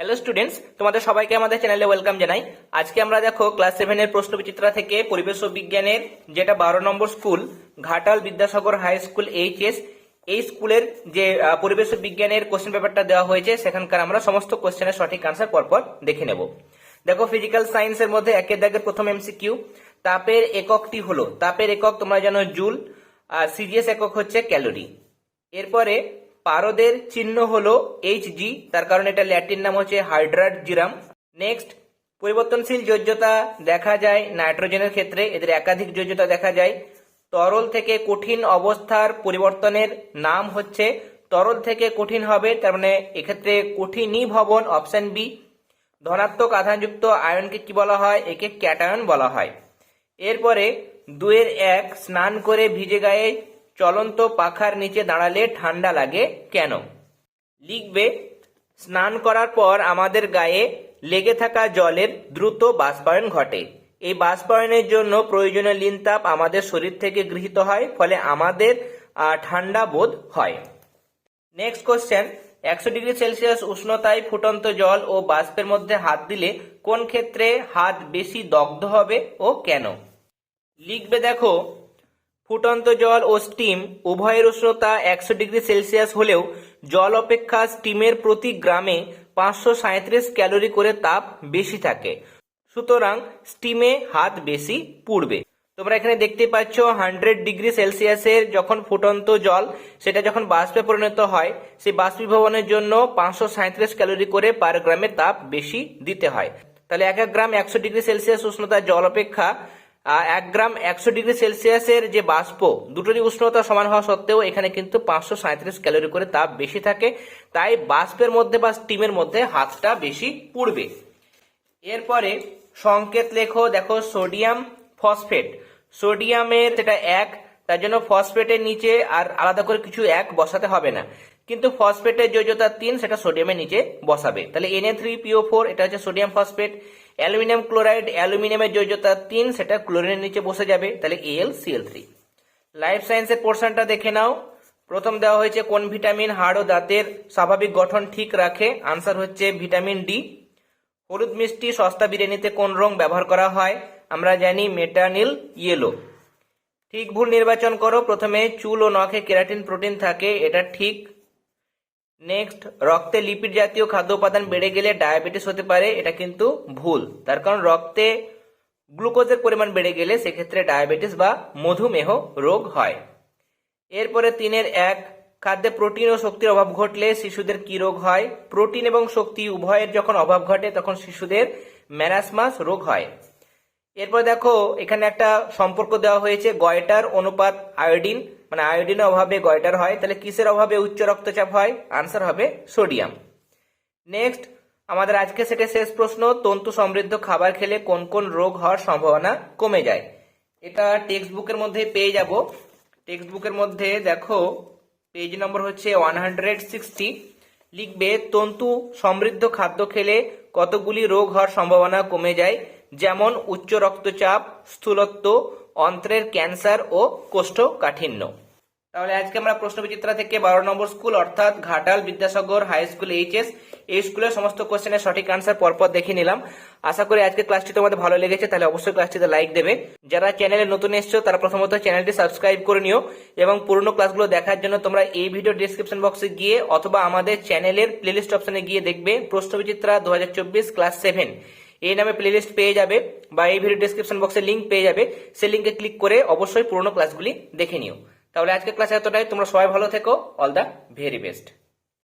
Hello students তোমাদের সবাইকে আমাদের চ্যানেলে ওয়েলকাম জানাই। আজকে আমরা দেখো ক্লাস সেভেনের প্রশ্ন বিচিত্রা থেকে পরিবেশ বিজ্ঞানের যেটা বারো নম্বর school Ghatal Vidyasagar high school HS এই স্কুলের যে পরিবেশ বিজ্ঞানের কোশ্চেন পেপারটা দেওয়া হয়েছে, সেখানকার আমরা সমস্ত কোশ্চেনের সঠিক আনসার পরপর দেখে নেব। দেখো ফিজিক্যাল সায়েন্সের মধ্যে একের দাগের প্রথম এমসিকিউ তাপের এককটি হলো, তাপের একক তোমরা জানো জুল, আর সিজিএস একক হচ্ছে ক্যালোরি এরপরে পারদের চিহ্ন হলো এইচ জি তার কারণ এটা ল্যাটিন নাম হচ্ছে হাইড্রাট জিরাম নেক্সট পরিবর্তনশীল যোজ্যতা দেখা যায় নাইট্রোজেনের ক্ষেত্রে, এদের একাধিক যোজ্যতা দেখা যায়। তরল থেকে কঠিন অবস্থার পরিবর্তনের নাম হচ্ছে, তরল থেকে কঠিন হবে, তার মানে এক্ষেত্রে কঠিনই ভবন, অপশন বি ধনাত্মক আধানযুক্ত আয়নকে কি বলা হয়? একে ক্যাটায়ন বলা হয়। এরপরে দুয়ের এক স্নান করে ভিজে গায়ে চলন্ত পাখার নিচে দাঁড়ালে ঠান্ডা লাগে কেন? লিখবে, স্নান করার পর আমাদের গায়ে লেগে থাকা জলের দ্রুত বাষ্পায়ন ঘটে। এই বাষ্পায়নের জন্য প্রয়োজনীয় লিন তাপ আমাদের শরীর থেকে গৃহীত হয়, ফলে আমাদের ঠান্ডা বোধ হয়। নেক্সট কোশ্চেন একশো ডিগ্রি সেলসিয়াস উষ্ণতায় ফুটন্ত জল ও বাষ্পের মধ্যে হাত দিলে কোন ক্ষেত্রে হাত বেশি দগ্ধ হবে ও কেন? লিখবে, দেখো ফুটন্ত জল ও স্টিম উভয়ের উষ্ণতা একশো ডিগ্রি সেলসিয়াস হলেও জল অপেক্ষা স্টিমের প্রতি গ্রামে পাঁচশো সাঁত্রিশ ক্যালোরি করে তাপ বেশি থাকে। সুতরাং স্টিমে হাত বেশি পুড়বে। তোমরা এখানে দেখতে পাচ্ছ হান্ড্রেড ডিগ্রি সেলসিয়াসের যখন ফুটন্ত জল সেটা যখন বাষ্পে পরিণত হয়, সেই বাষ্পীভবনের জন্য পাঁচশো সাঁত্রিশ ক্যালোরি করে পার গ্রামে তাপ বেশি দিতে হয়। তাহলে এক এক গ্রাম একশো ডিগ্রি সেলসিয়াস উষ্ণতা জল অপেক্ষা এক গ্রাম একশো ডিগ্রি সেলসিয়াসের যে বাষ্প দুটোরই উষ্ণতা সমান হওয়া সত্ত্বেও এখানে কিন্তু পাঁচশো সাঁত্রিশ ক্যালোরি করে তাপ বেশি থাকে। তাই বাষ্পের মধ্যে বা স্টিমের মধ্যে হাতটা বেশি পুড়বে। এরপরে সংকেত লেখো, দেখো, সোডিয়াম ফসফেট। সোডিয়ামের সেটা এক, তার জন্য ফসফেটের নিচে আর আলাদা করে কিছু এক বসাতে হবে না। কিন্তু ফসফেটের যোজ্যতা তিন, সেটা সোডিয়ামের নিচে বসাবে। তাহলে এনএ থ্রি পিও ফোর এটা হচ্ছে সোডিয়াম ফসফেট। অ্যালুমিনিয়াম ক্লোরাইড, অ্যালুমিনিয়ামের যোজ্যতা তিন, সেটা ক্লোরিনের নিচে বসে যাবে, তাহলে এল সিএল থ্রি লাইফ সায়েন্সের পোর্শনটা দেখে নাও। প্রথম দেওয়া হয়েছে কোন ভিটামিন হাড় ও দাঁতের স্বাভাবিক গঠন ঠিক রাখে। আনসার হচ্ছে ভিটামিন ডি হলুদ মিষ্টি, সস্তা বিরিয়ানিতে কোন রং ব্যবহার করা হয়? আমরা জানি মেটানিল ইয়েলো ঠিক ভুল নির্বাচন করো। প্রথমে চুল ও নখে কেরাটিন প্রোটিন থাকে, এটা ঠিক। নেক্সট রক্তে লিপিড জাতীয় খাদ্য উপাদান বেড়ে গেলে ডায়াবেটিস হতে পারে, এটা কিন্তু ভুল। তার কারণ রক্তে গ্লুকোজের পরিমাণ বেড়ে গেলে সেক্ষেত্রে ডায়াবেটিস বা মধুমেহ রোগ হয়। এরপরে তিনের এক, খাদ্যে প্রোটিন ও শক্তির অভাব ঘটলে শিশুদের কি রোগ হয়? প্রোটিন এবং শক্তি উভয়ের যখন অভাব ঘটে, তখন শিশুদের ম্যারাসমাস রোগ হয়। এরপর দেখো, এখানে একটা সম্পর্ক দেওয়া হয়েছে গয়টার অনুপাত আয়োডিন মানে আয়োডিনের অভাবে গয়টার হয়, তাহলে কিসের অভাবে উচ্চ রক্তচাপ হয়? আনসার হবে সোডিয়াম নেক্সট আমাদের আজকে সেটা শেষ প্রশ্ন, তন্তু সমৃদ্ধ খাবার খেলে কোন কোন রোগ হওয়ার সম্ভাবনা কমে যায়? এটা টেক্সট বুকের মধ্যে পেয়ে যাব। টেক্সট বুকের মধ্যে দেখো পেজ নম্বর হচ্ছে ওয়ান হান্ড্রেড সিক্সটি লিখবে, তন্তু সমৃদ্ধ খাদ্য খেলে কতগুলি রোগ হওয়ার সম্ভাবনা কমে যায়? যেমন উচ্চ রক্তচাপ, স্থূলত্ব অন্ত্রের ক্যান্সার ও কোষ্ঠকাঠিন্য। তাহলে আজকে আমরা প্রশ্ন বিচিত্রা থেকে বারো নম্বর স্কুল, অর্থাৎ Ghatal Vidyasagar high school, HS, এই স্কুলের সমস্ত কোশ্চেনের সঠিক আনসার পরপর দেখে নিলাম। আশা করি আজকে ক্লাসটি তোমাদের ভালো লেগেছে, তাহলে অবশ্যই ক্লাসটিতে লাইক দেবে। যারা চ্যানেলে নতুন এসছো, তারা প্রথমত চ্যানেলটি সাবস্ক্রাইব করে নিও এবং পুরনো ক্লাসগুলো দেখার জন্য তোমরা এই ভিডিও ডিসক্রিপশন বক্সে গিয়ে অথবা আমাদের চ্যানেলের প্লেলিস্ট অপশনে গিয়ে দেখবে প্রশ্ন বিচিত্রা দু ক্লাস সেভেন এই নামে প্লেলিস্ট পেয়ে যাবে বা এই ভিডিও ডিসক্রিপশন বক্সে লিঙ্ক পেয়ে যাবে। সে লিঙ্কে ক্লিক করে অবশ্যই পুরনো ক্লাসগুলি দেখে নিও। তাহলে আজকের ক্লাস এতটাই। তোমরা সবাই ভালো থেকো। All the very best